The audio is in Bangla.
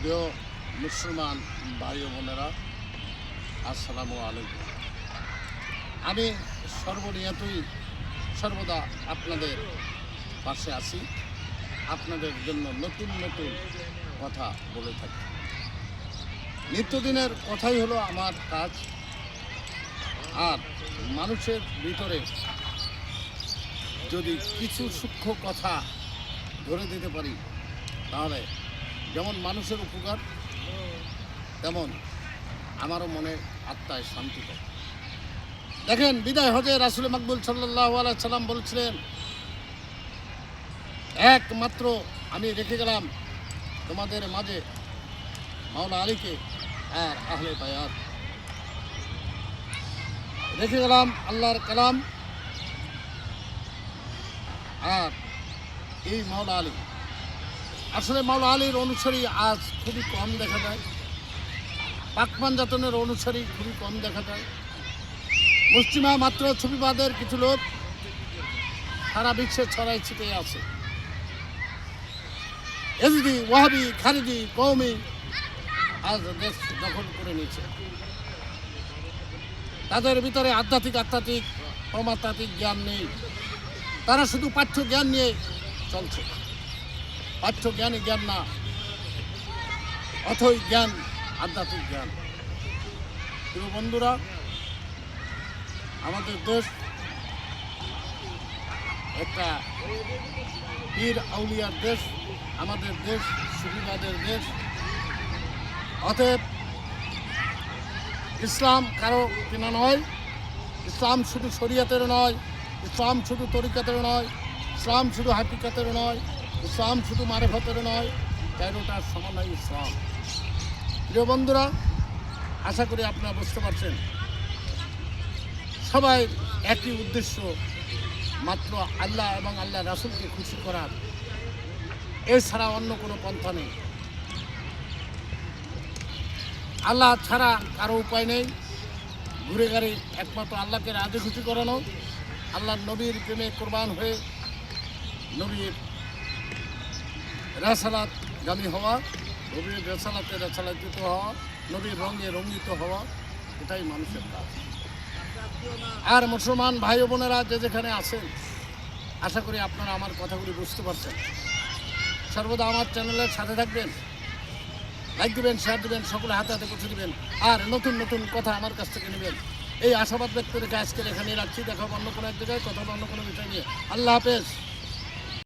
প্রিয় মুসলমান ভাই বোনেরা, আসসালামু আলাইকুম। আমি সর্বনিয়তই সর্বদা আপনাদের পাশে আছি, আপনাদের জন্য নতুন নতুন কথা বলে থাকি। নিত্যদিনের কথাই হলো আমার কাজ, আর মানুষের ভিতরে যদি কিছু সূক্ষ্ম কথা ধরে দিতে পারি, তাহলে যেমন মানুষের উপকার, তেমন আমারও মনে আত্মায় শান্তি পায়। দেখেন, বিদায় হজে রাসুল মকবুল সাল্লাহ সাল্লাম বলছিলেন, একমাত্র আমি রেখে গেলাম তোমাদের মাঝে মাওলা আলীকে আর আহলে বায়াত। রেখে গেলাম আল্লাহর কালাম আর এই মাওলা আলী। আসলে মাওলা আলীর অনুসারী আজ খুবই কম দেখা যায়। পাকমান জাতনের অনুসারী খুবই কম দেখা যায়। মুসলিমা মাত্র ছবিবাদের কিছু লোক সারা বিশ্বে ছড়াই ছিটিয়ে আছে। এজদি ওয়াহাবি খারিজি কৌমি আজ দেশ দখল করে নিয়েছে। তাদের ভিতরে আধ্যাত্মিক আধ্যাত্মিক অমাত্মাত্মিক জ্ঞান নেই। তারা শুধু পাঠ্য জ্ঞান নিয়ে চলছে। পাঠ্য জ্ঞানে জ্ঞান না। অথই জ্ঞান, আধ্যাত্মিক জ্ঞান। প্রিয় বন্ধুরা, আমাদের দেশ একটা পীর আউলিয়ার দেশ, আমাদের দেশ সুবিবাদের দেশ। অতএব ইসলাম কারও কিনা নয়, ইসলাম শুধু শরিয়াতের নয়, ইসলাম শুধু তরিকাতের নয়, ইসলাম শুধু হাকিকাতের নয়। ইসলাম শুধু মারেফতের নয় তেরোটার সমন্বয় ইসলাম? প্রিয় বন্ধুরা, আশা করি আপনারা বুঝতে পারছেন। সবাই একই উদ্দেশ্য, মাত্র আল্লাহ এবং আল্লাহ রাসুলকে খুশি করার। এছাড়া অন্য কোনো পন্থা নেই। আল্লাহ ছাড়া কারও উপায় নেই। ঘুরে গাড়ি একমাত্র আল্লাহকে রাজি খুশি করানো আল্লাহ নবীর প্রেমে কোরবান হয়ে নবীর রেসালাত গামী হওয়া নবীর রেসালাতে রেসালাতিত হওয়া, নবীর রঙে রঙ্গিত হওয়া, এটাই মানুষের কাজ। আর মুসলমান ভাই বোনেরা যে যেখানে আছেন, আশা করি আপনারা আমার কথাগুলি বুঝতে পারছেন। সর্বদা আমার চ্যানেলের সাথে থাকবেন, লাইক দেবেন শেয়ার দিবেন, সকলে হাতে হাতে পৌঁছে দিবেন, আর নতুন নতুন কথা আমার কাছ থেকে নেবেন। এই আশাবাদ ব্যক্ত রেখে আজকে এখানে রাখছি। দেখাবো অন্য কোনো এক জায়গায়, কথা অন্য কোনো বিষয় নিয়ে। আল্লাহ হাফেজ।